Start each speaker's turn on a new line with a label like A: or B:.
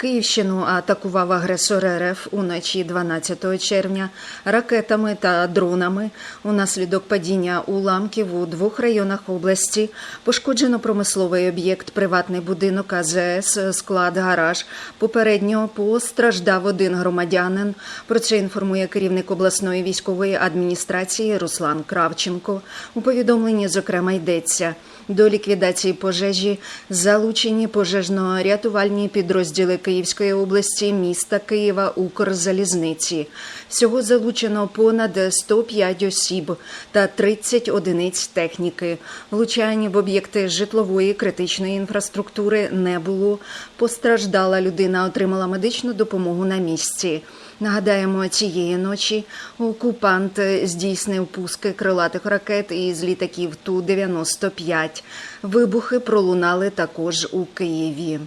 A: Київщину атакував агресор РФ уночі 12 червня ракетами та дронами. Унаслідок падіння уламків у двох районах області пошкоджено промисловий об'єкт, приватний будинок АЗС, склад, гараж. Попередньо постраждав один громадянин. Про це інформує керівник обласної військової адміністрації Руслан Кравченко. У повідомленні, зокрема, йдеться до ліквідації пожежі залучені пожежно-рятувальні підрозділи Київської області, міста Києва, Укрзалізниці. Всього залучено понад 105 осіб та 30 одиниць техніки. Влучань в об'єкти житлової критичної інфраструктури не було. Постраждала людина отримала медичну допомогу на місці. Нагадаємо, цієї ночі окупант здійснив пуски крилатих ракет із літаків Ту-95. Вибухи пролунали також у Києві.